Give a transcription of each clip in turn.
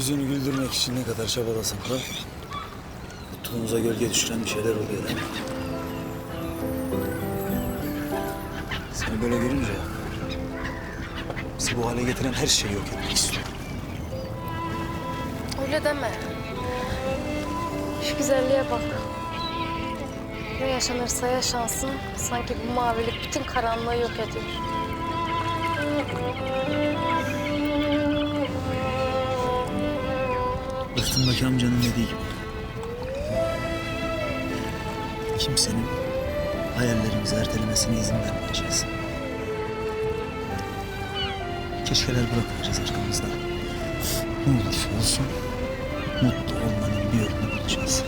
Yüzünü güldürmek için ne kadar çabalasak da mutluluğumuza gölge düşüren bir şeyler oluyor değil mi? Seni böyle görünce bizi bu hale getiren her şeyi yok etmek istiyorum. Öyle deme. Şu güzelliğe bak. Ne yaşanırsa yaşansın sanki bu mavilik bütün karanlığı yok ediyor. Rıhtımdaki amcanın dediği gibi. Kimsenin hayallerimizi ertelemesine izin vermeyeceğiz. Keşkeler bırakmayacağız arkamızda. Ne olursa olsun mutlu olmanın bir yolunu bulacağız.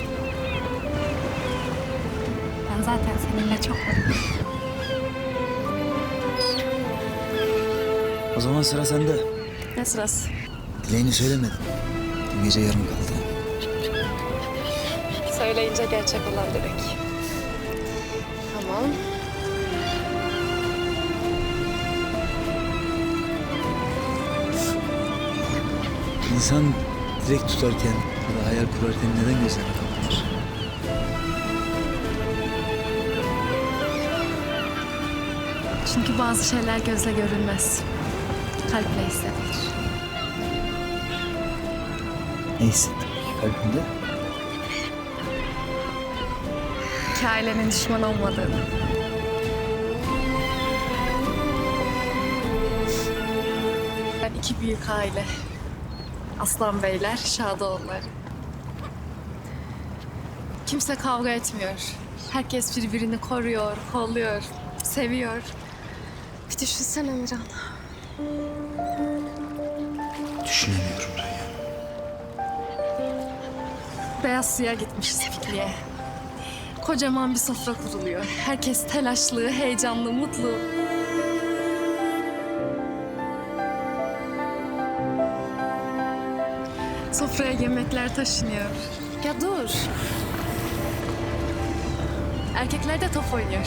Ben zaten seninle çok mutluyum. O zaman sıra sende. Ne sırası? Dileğini söylemedin. Gece yarım kaldı. Söyleyince gerçek olan direkt. Tamam. İnsan direkt tutarken ya da hayal kurarken neden gözlerini kapatır? Çünkü bazı şeyler gözle görülmez. Kalple hissedilir. Ne hissettin peki kalbinde? İki ailenin düşman olmadığını. Ben iki büyük aile. Aslan Beyler, Şadoğulları. Kimse kavga etmiyor. Herkes birbirini koruyor, kolluyor, seviyor. Bir düşünsene Miran. Düşünemiyorum Beyaz suya gitmişiz pikniğe. Kocaman bir sofra kuruluyor. Herkes telaşlı, heyecanlı, mutlu. Sofraya yemekler taşınıyor. Ya dur. Erkekler de top oynuyor.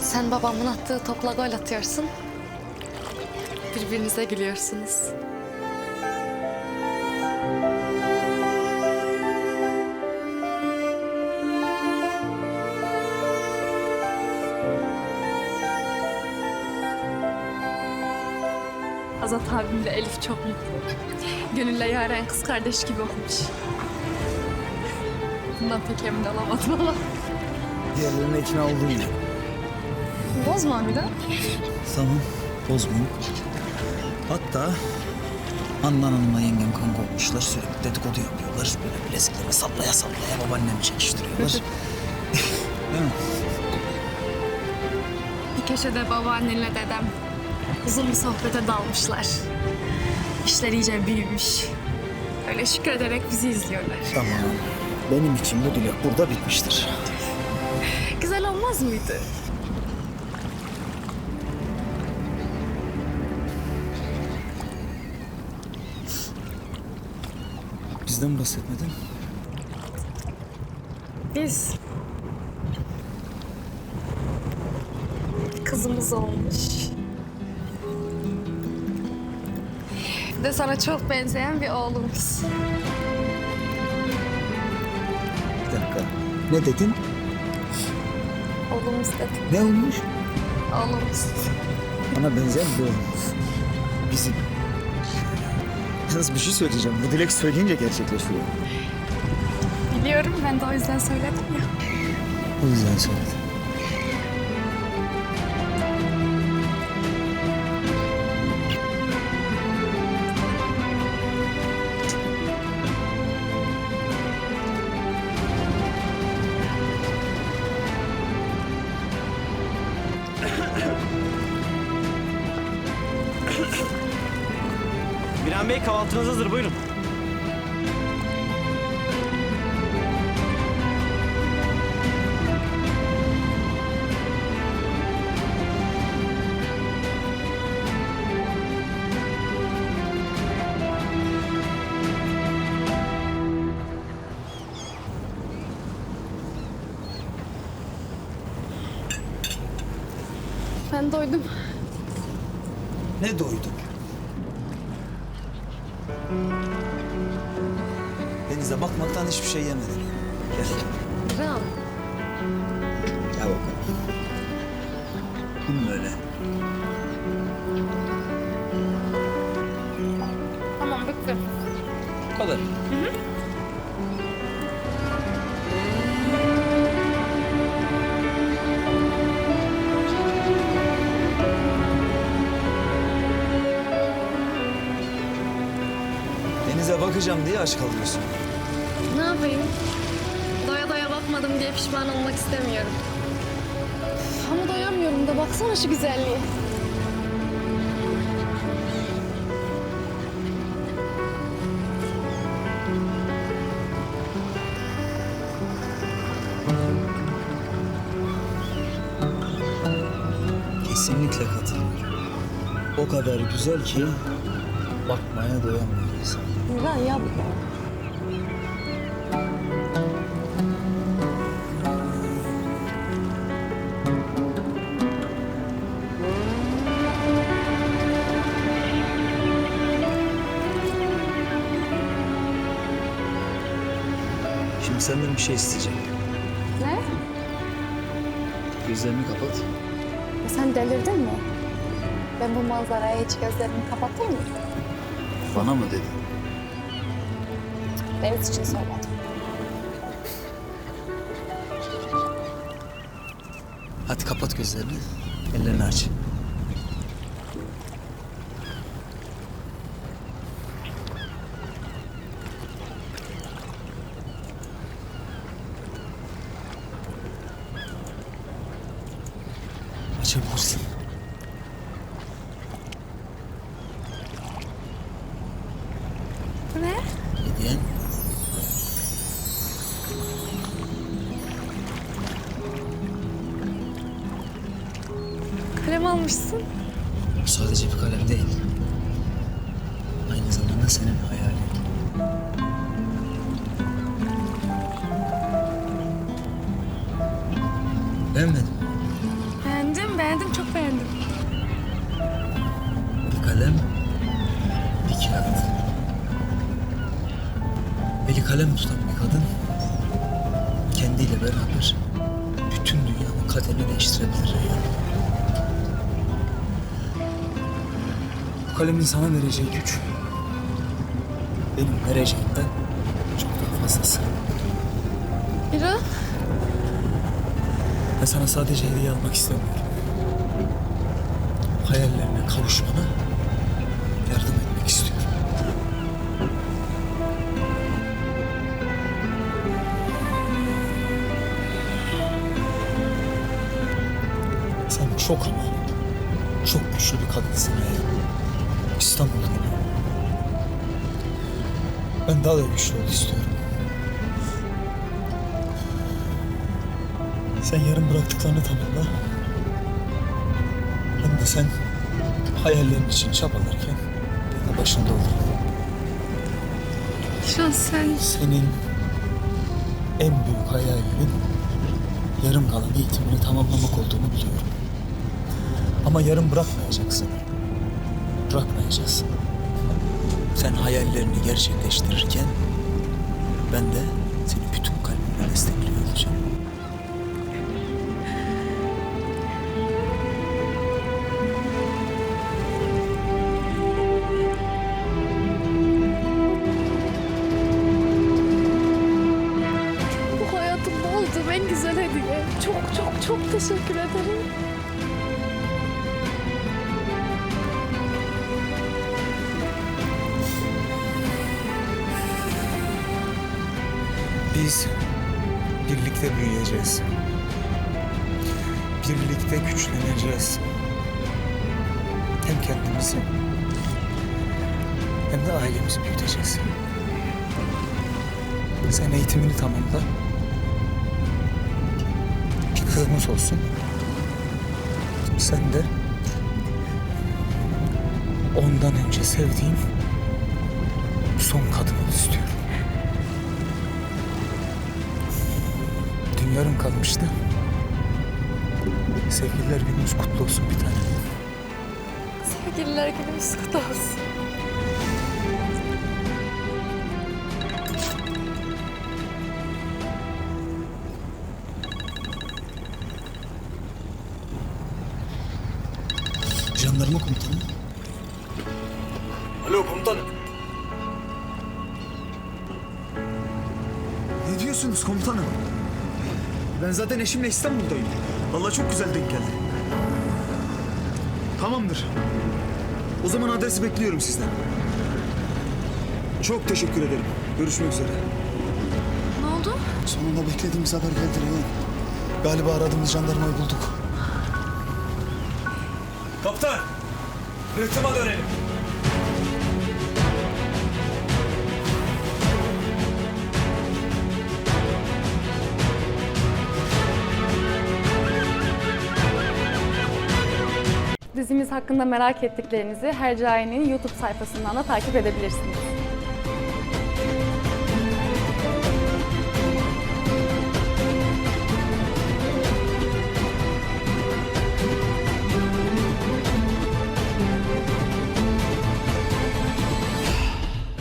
Sen babamın attığı topla gol atıyorsun. Birbirinize gülüyorsunuz. Azat abimle Elif çok mutlu. Gönülle yaren kız kardeş gibi olmuş. Bundan pek emin olamadım ama. Diğerlerine ikna oldun ya. Bozma bir de. Tamam, bozmayayım. Hatta Handan Hanım'la yengem kanka olmuşlar. Sürekli dedikodu yapıyorlar. Böyle bilezikleri sallaya sallaya babaannemi çekiştiriyorlar. Değil mi? Bir köşede babaannenle dedem uzun bir sohbete dalmışlar. İşler iyice büyümüş. Öyle şükrederek bizi izliyorlar. Tamam. Benim için bu dilek burada bitmiştir. Güzel olmaz mıydı? Bizden bahsetmedin. Biz kızımız olmuş. De sana çok benzeyen bir oğlumuz. Bir dakika. Ne dedin? Oğlumuz dedim. Ne olmuş? Oğlumuz. Bana benzeyen bir oğlum. Bizim. Yalnız bir şey söyleyeceğim. Bu dilek söyleyince gerçekleşiyor. Biliyorum ben de o yüzden söyledim ya. O yüzden söyledim. Miran Bey kahvaltınız hazır buyurun. Ben doydum. Ne doydun? Denize bakmaktan hiçbir şey yemedim. Gel. İrem. Gel bakalım. Bunu böyle. Bakacağım diye aç kalıyorsun. Ne yapayım? Doya doya bakmadım diye pişman olmak istemiyorum. Ama doyamıyorum da baksana şu güzelliğe. Kesinlikle katılıyorum. O kadar güzel ki bakmaya doyamıyor insan. Neden ya bu? Şimdi senden bir şey isteyeceğim. Ne? Gözlerini kapat. Sen delirdin mi? Ben bu manzaraya hiç gözlerimi kapatır mıyım? Bana mı dedin? Deniz için söyledim. Hadi kapat gözlerini. Ellerini aç. Beğenmedin? Beğendim, beğendim, çok beğendim. Bir kalem, bir kağıt. Eli kalem tutan bir kadın kendiyle beraber bütün dünyanın kaderini değiştirebilir. Bu kalemin sana vereceği güç benim vereceğimden çok daha fazlası. İrem. Ben sana sadece hediye almak istemiyorum. Hayallerine kavuşmana yardım etmek istiyorum. Sen çok ama çok güçlü bir kadınsın ya. İstanbul gibi. Ben daha da güçlü ol istiyorum. Sen yarın bıraktıklarını tamamla. Ben de sen hayallerin için çabalarken yanı başında olurum. İrem sen... Senin en büyük hayalinin yarım kalan eğitimini tamamlamak olduğunu biliyorum. Ama yarım bırakmayacaksın. Bırakmayacağız. Sen hayallerini gerçekleştirirken ben de seni bütün kalbimle destekliyor olacağım. Çok çok çok teşekkür ederim. Biz birlikte büyüyeceğiz. Birlikte güçleneceğiz. Hem kendimizi hem de ailemizi büyüteceğiz. Sen eğitimini tamamla. Kızımız olsun. Sen de ondan önce sevdiğim son kadın istiyorum. Dün yarım kalmıştı. Sevgililer günümüz kutlu olsun bir tane. Sevgililer günümüz kutlu olsun. Jandarma komutanı. Alo komutanım. Ne diyorsunuz komutanım? Ben zaten eşimle İstanbul'dayım. Vallahi çok güzel denk geldi. Tamamdır. O zaman adresi bekliyorum sizden. Çok teşekkür ederim. Görüşmek üzere. Ne oldu? Sonunda beklediğimiz haber geldi Reyhan. Galiba aradığımız jandarmayı bulduk. Kaptan! Rıhtıma dönelim. Dizimiz hakkında merak ettiklerinizi Hercai'nin YouTube sayfasından da takip edebilirsiniz.